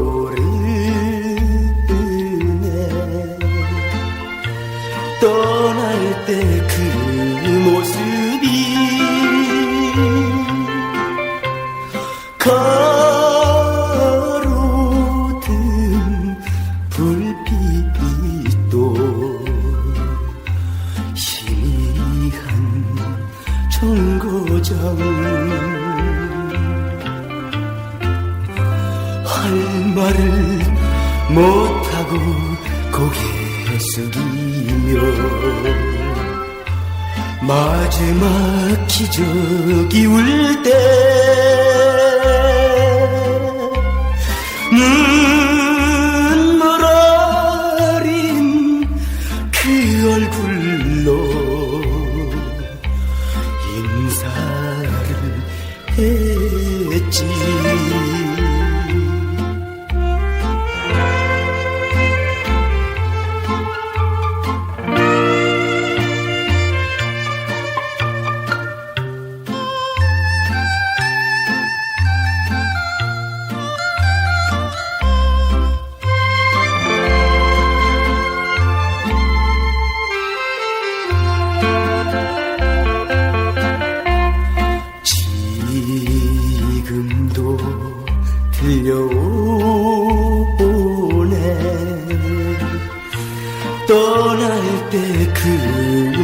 모르네 떠날 때 그 모습이 가로등 불빛도 희미한 청고장 못하고 고개 숙이며 마지막 기적이 울 때 눈물 어린 그 얼굴로 인사를 했지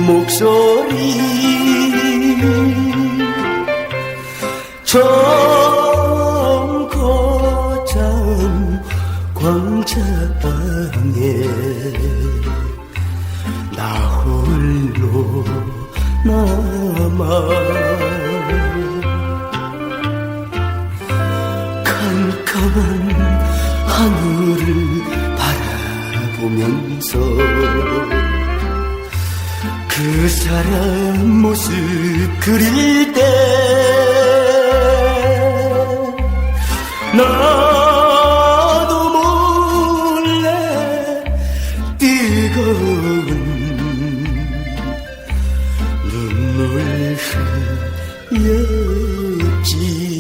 목소리. 정거장 광장에 나 홀로 남아 캄캄한 하늘을 바라보면서 그 사람 모습 그릴 때 나도 몰래 뜨거운 눈물 흘렸지.